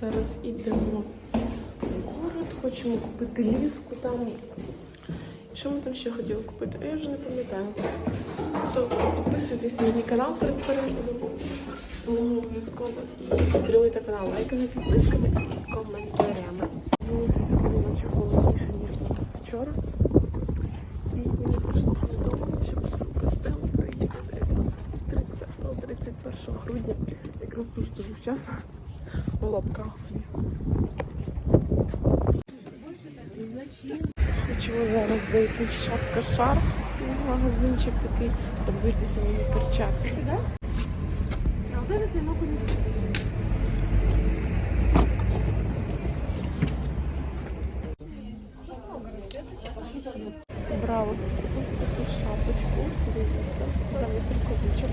Зараз йдемо в город, хочемо купити ліску там. Що ми там ще хотіли купити? А я вже не пам'ятаю. То підписуйтесь на мій канал перед переглядом. Ну, обов'язково. І підтримуйте канал лайками, підписками і коментарями. Сьогодні ночі холодніше, ніж вчора. І мені прийшло грудня. Якраз дуже дуже вчасно. у лапках, звісно. Хочу зараз зайти в шапка шарф. Магазинчик такий, подивитися мені перчатки. Брала собі ось таку шапочку, дивіться, замість рукавичок.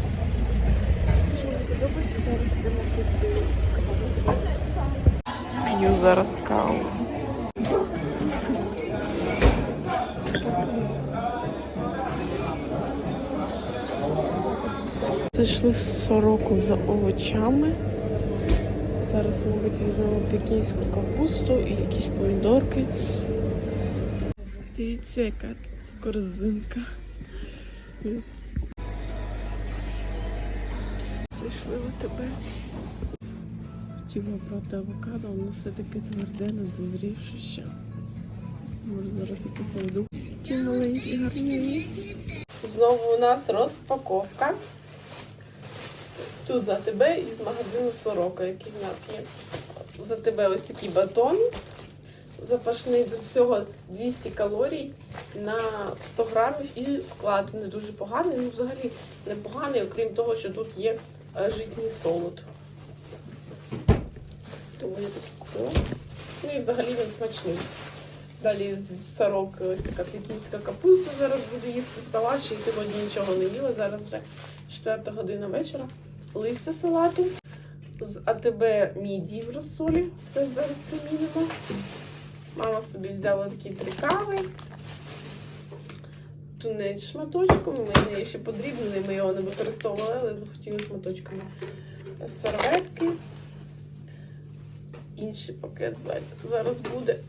Дуже мені подобається, зараз йдемо пити каву. П'ю зараз каву. Зайшли з сороку за овочами. Зараз, мабуть, візьмемо пекінську капусту і якісь помідорки. Дивіться, яка корзинка. Зайшли в тебе. Хотіла брати авокадо, воно все таке тверде, недозрівше ще. Може зараз якось знайду. Такі маленькі, гарні. Знову у нас розпаковка. Тут за тебе із магазину Сорока, який в нас є. За тебе ось такий батон. Запашний до всього 200 калорій на 100 грамів і склад не дуже поганий. Ну, взагалі непоганий, окрім того, що тут є е, житній солод. Таки. Ну і взагалі він смачний. Далі з сорок ось така пекінська капуста. Зараз буду їсти салат. Ще сьогодні нічого не їла. Зараз вже 4 година вечора. Листя салату. З АТБ мідії в розсолі. Теж зараз примінимо. Мама собі взяла такі три кави. Тунець шматочком. Мене ще подрібнений, ми його не використовували, але захотіли шматочками. Серветки. Інший пакет зараз буде.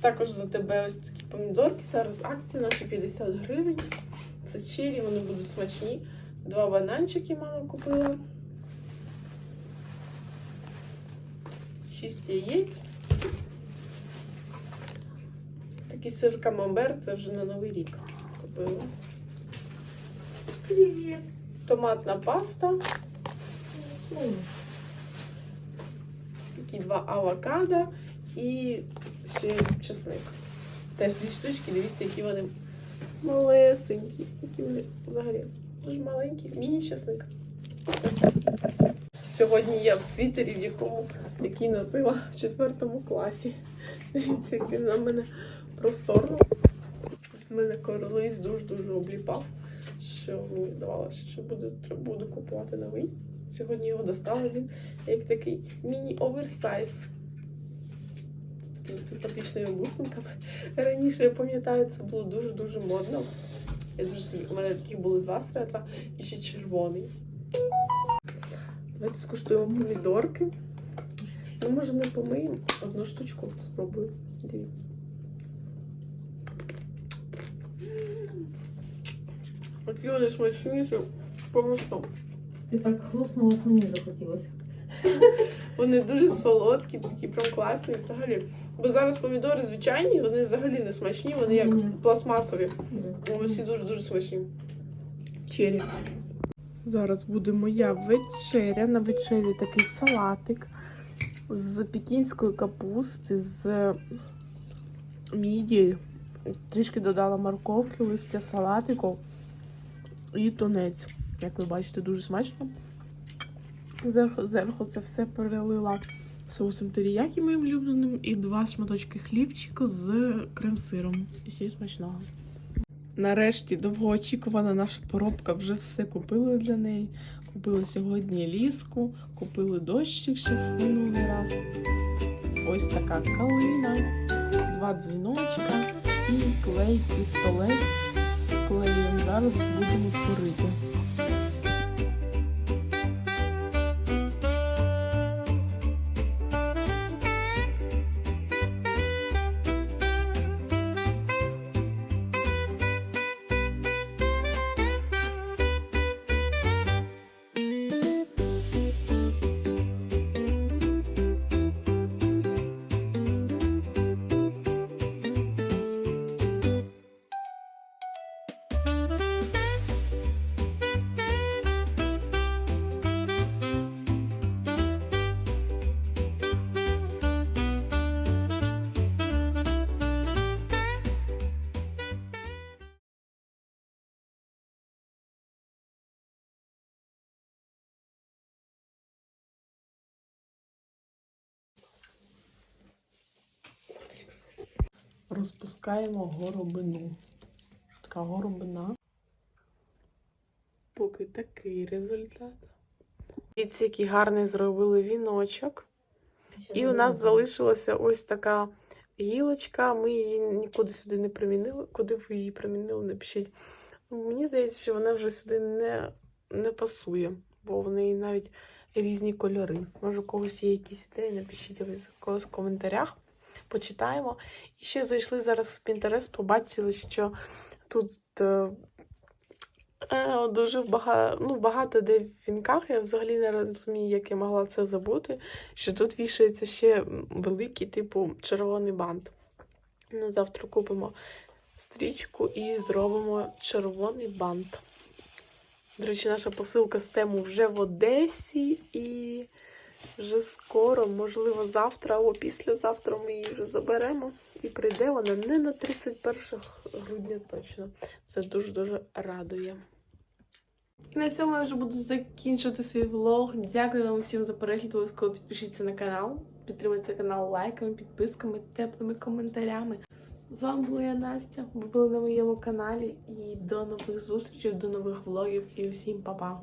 Також за тебе ось такі помідорки. Зараз акції наші 50 гривень. Це чирі, вони будуть смачні. Два бананчики мама купила. Шість яєць. Такий сир камамбер, це вже на Новий рік купила. Привет. Томатна паста. Такі два авокадо і ще чесник. Теж дві штучки, дивіться, які вони малесенькі. Які вони взагалі дуже маленькі. Міні-чесник. Сьогодні я в світері, в якому який носила в четвертому класі. Дивіться, як він на мене просторно. Мене колись дуже-дуже обліпав, що мені здавалося, що буду, буду купувати новий. Сьогодні його достали він як такий міні-оверсайз. З такими симпатичними бусинками. Раніше я пам'ятаю, це було дуже-дуже модно. Я дуже, у мене таких були два свята і ще червоний. Давайте скуштуємо помідорки. Ну, може, не помиємо. Одну штучку спробую. Дивіться. Такі вони смачніші, просто. Ти так хрустнула, мені захотілося. Вони дуже солодкі, такі прям класні взагалі. Бо зараз помідори звичайні, вони взагалі не смачні, вони як Мгм. пластмасові. Усі дуже-дуже смачні. Чері. Зараз буде моя вечеря. На вечері такий салатик з пекінської капусти, з міді. Трішки додала морковки, листя салатику і тунець. Як ви бачите, дуже смачно. Зверху, зверху це все перелила соусом теріякі моїм улюбленим і два шматочки хлібчику з крем-сиром. І всім смачного. Нарешті довгоочікувана наша поробка вже все купили для неї. Купили сьогодні ліску, купили дощик ще в минулий раз. Ось така калина, два дзвіночка і клей пістолет клеєм. Зараз будемо творити. Розпускаємо горобину. Така горобина. Поки такий результат. Дивіться, який гарний зробили віночок. І у нас залишилася ось така гілочка. Ми її нікуди сюди не примінили. Куди ви її примінили, напишіть. Ну, Мені здається, що вона вже сюди не, не пасує, бо в неї навіть різні кольори. Може, у когось є якісь ідеї, напишіть в когось в коментарях. Почитаємо. І ще зайшли зараз в Pinterest, побачили, що тут е, е, дуже багато, ну, багато де в вінках. Я взагалі не розумію, як я могла це забути. Що тут вішається ще великий, типу, червоний бант. Ну, завтра купимо стрічку і зробимо червоний бант. До речі, наша посилка з тему вже в Одесі і вже скоро, можливо, завтра або післязавтра ми її вже заберемо. І прийде вона не на 31 грудня точно. Це дуже-дуже радує. І на цьому я вже буду закінчувати свій влог. Дякую вам всім за перегляд. Обов'язково підпишіться на канал, підтримуйте канал лайками, підписками, теплими коментарями. З вами була я Настя. Ви були на моєму каналі. І до нових зустрічей, до нових влогів і усім па-па!